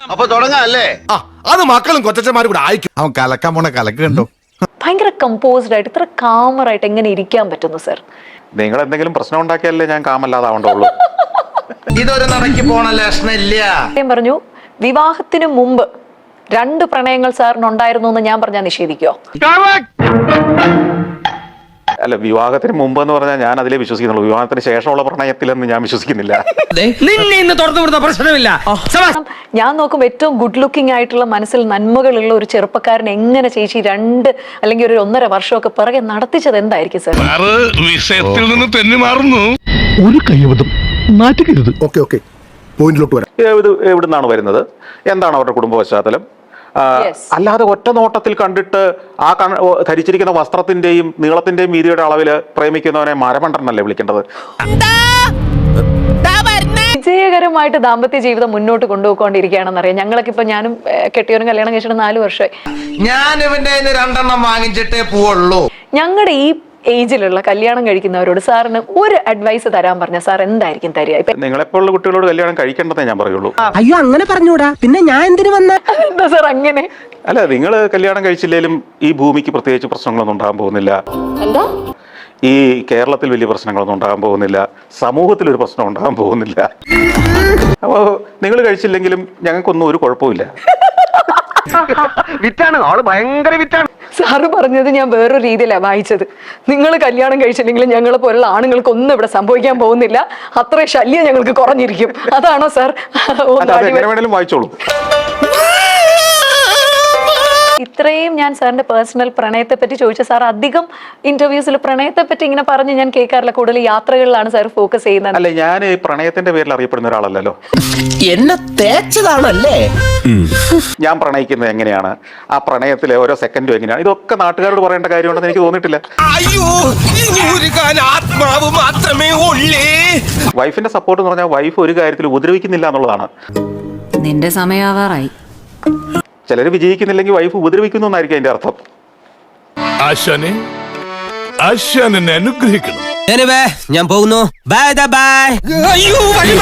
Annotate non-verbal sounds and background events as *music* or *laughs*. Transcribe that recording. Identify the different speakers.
Speaker 1: അപ്പൊ തുടങ്ങാല്ലേ?
Speaker 2: ആ അത് മക്കളും കൊച്ചന്മാരും കൂടെ ആയിക്കും.
Speaker 3: അവൻ കലക്കാൻ പോണ കലക്ക് കണ്ടോ?
Speaker 4: ഭയങ്കര കമ്പോസ്ഡ് ആയിട്ട് ഇത്ര കാമറായിട്ട് എങ്ങനെ ഇരിക്കാൻ പറ്റുന്നു സർ
Speaker 5: നിങ്ങൾ എന്തെങ്കിലും പ്രശ്നം ഉണ്ടാക്കിയല്ലേ ഞാൻ കാമല്ലാതാവണ്ടുള്ളൂ
Speaker 1: ഇതൊരു നടക്കി പോണ ലക്ഷണില്ല.
Speaker 4: ഞാൻ പറഞ്ഞു വിവാഹത്തിന് മുമ്പ് രണ്ട് പ്രണയങ്ങൾ സാറിന് ഉണ്ടായിരുന്നു എന്ന് ഞാൻ പറഞ്ഞാൽ നിഷേധിക്കോ?
Speaker 5: അല്ല വിവാഹത്തിന് മുമ്പ് എന്ന് പറഞ്ഞാൽ ഞാൻ അതിലേ വിശ്വസിക്കുന്നുള്ളൂ. വിവാഹത്തിന് ശേഷമുള്ള പ്രണയത്തിലെന്ന് ഞാൻ വിശ്വസിക്കുന്നില്ല.
Speaker 6: നിന്നെ ഇന്ന് തുറന്നു വിടുന്ന പ്രശ്നമില്ല.
Speaker 4: ഞാൻ നോക്കുമ്പോൾ ഏറ്റവും ഗുഡ് ലുക്കിംഗ് ആയിട്ടുള്ള മനസ്സിൽ നന്മകളുള്ള ഒരു ചെറുപ്പക്കാരൻ എങ്ങനെ ചേച്ചി രണ്ട് അല്ലെങ്കിൽ ഒരു ഒന്നര വർഷമൊക്കെ പിറകെ നടത്തിച്ചത് എന്തായിരിക്കും സാർ?
Speaker 7: വിഷയത്തിൽ നിന്ന് തെന്നി മാറുന്നു.
Speaker 8: ഒരു കൈവതം നാറ്റുകരുത്
Speaker 2: ഓക്കെ ഓക്കെ. പോയിന്റിലോട്ട് വരാം.
Speaker 5: ഇത് എവിടുന്നാണ് വരുന്നത്? എന്താണ് അവരുടെ കുടുംബ പശ്ചാത്തലം. അല്ലാതെ ഒറ്റ നോട്ടത്തിൽ കണ്ടിട്ട് ആ കണ- ധരിച്ചിരിക്കുന്ന വസ്ത്രത്തിന്റെയും നീളത്തിന്റെയും വീതിയുടെ അളവിൽ പ്രേമിക്കുന്നവനെ മരമണ്ടനല്ലേ വിളിക്കേണ്ടത്?
Speaker 4: വിജയകരമായിട്ട് ദാമ്പത്യ ജീവിതം മുന്നോട്ട് കൊണ്ടുപോയിക്കൊണ്ടിരിക്കുകയാണെന്ന് അറിയാം ഞങ്ങളൊക്കെ ഇപ്പൊ ഞാനും ഏഹ്, കെട്ടിയവനും കല്യാണം കഴിച്ചിട്ട് നാല് വർഷമായി.
Speaker 1: ഞാൻ ഇവന്റെ രണ്ടെണ്ണം വാങ്ങിച്ചിട്ടേ പോവുള്ളൂ.
Speaker 4: ഞങ്ങളുടെ ഈ ഏജിലുള്ള കല്യാണം കഴിക്കുന്നവരോട് സാറിന് ഒരു അഡ്വൈസ് തരാൻ പറഞ്ഞ സാർ എന്തായിരിക്കും തരിക? ഇപ്പൊ
Speaker 5: നിങ്ങളെപ്പോലുള്ള കുട്ടികളോട് കല്യാണം കഴിക്കേണ്ടതേ ഞാൻ പറയുള്ളൂ.
Speaker 6: അയ്യോ അങ്ങനെ പറഞ്ഞൂടാ. പിന്നെ ഞാൻ എന്തിനു വന്ന?
Speaker 4: എന്താ സാർ അങ്ങനെ?
Speaker 5: അല്ല നിങ്ങൾ കല്യാണം കഴിച്ചില്ലേലും ഈ ഭൂമിക്ക് പ്രത്യേകിച്ച് പ്രശ്നങ്ങളൊന്നും ഉണ്ടാകാൻ പോകുന്നില്ല.
Speaker 4: എന്താ?
Speaker 5: ഈ കേരളത്തിൽ വലിയ പ്രശ്നങ്ങളൊന്നും ഉണ്ടാകാൻ പോകുന്നില്ല. സമൂഹത്തിൽ ഒരു പ്രശ്നം ഉണ്ടാകാൻ പോകുന്നില്ല. അപ്പോൾ നിങ്ങൾ കഴിച്ചില്ലെങ്കിലും ഞങ്ങൾക്കൊന്നും ഒരു കുഴപ്പമില്ല *laughs* *laughs*
Speaker 8: വിറ്റാണ്. ആൾ ഭയങ്കര വിറ്റാണ്.
Speaker 4: സാറ് പറഞ്ഞത് ഞാൻ വേറൊരു രീതിയിലാണ് വായിച്ചത്. നിങ്ങൾ കല്യാണം കഴിച്ചില്ലെങ്കിലും ഞങ്ങളെ പോലുള്ള ആണുങ്ങൾക്ക് ഒന്നും ഇവിടെ സംഭവിക്കാൻ പോകുന്നില്ല. അത്ര ശല്യം ഞങ്ങൾക്ക് കുറഞ്ഞിരിക്കും. അതാണോ സാർ?
Speaker 5: വായിച്ചോളൂ.
Speaker 4: ഇത്രയും ഞാൻ സാറിന്റെ പേഴ്സണൽ പ്രണയത്തെ പറ്റി ചോദിച്ച സാർ അധികം ഇന്റർവ്യൂസിൽ പ്രണയത്തെ പറ്റി ഇങ്ങനെ പറഞ്ഞ് ഞാൻ കേൾക്കാറില്ല. കൂടുതൽ യാത്രകളിലാണ് സാർ ഫോക്കസ് ചെയ്യുന്നത്.
Speaker 5: അല്ല ഞാൻ ഈ പ്രണയത്തിന്റെ പേരിൽ അറിയപ്പെടുന്ന ഒരാളല്ലോ
Speaker 6: എന്നെ തേച്ചതാണല്ലേ?
Speaker 5: ഞാൻ പ്രണയിക്കുന്നത് എങ്ങനെയാണ്? ആ പ്രണയത്തിലെ ഓരോ സെക്കൻഡും എങ്ങനെയാണ്? ഇതൊക്കെ നാട്ടുകാരോട് പറയേണ്ട കാര്യമുണ്ടെന്ന് എനിക്ക് തോന്നിയിട്ടില്ല.
Speaker 7: അയ്യോ ആത്മാവ് മാത്രമേ ഉള്ളേ.
Speaker 5: വൈഫിന്റെ സപ്പോർട്ട് എന്ന് പറഞ്ഞാൽ വൈഫ് ഒരു കാര്യത്തിൽ ഉപദ്രവിക്കുന്നില്ല എന്നുള്ളതാണ്.
Speaker 9: നിന്റെ സമയാവാറായി
Speaker 5: ചിലർ വിജയിക്കുന്നില്ലെങ്കിൽ വൈഫ് ഉപദ്രവിക്കുന്നു എന്നായിരിക്കും അതിന്റെ അർത്ഥം.
Speaker 7: ആശാനെ ആശാനെ അനുഗ്രഹിക്കണം.
Speaker 6: ഞാൻ പോകുന്നു. Bye bye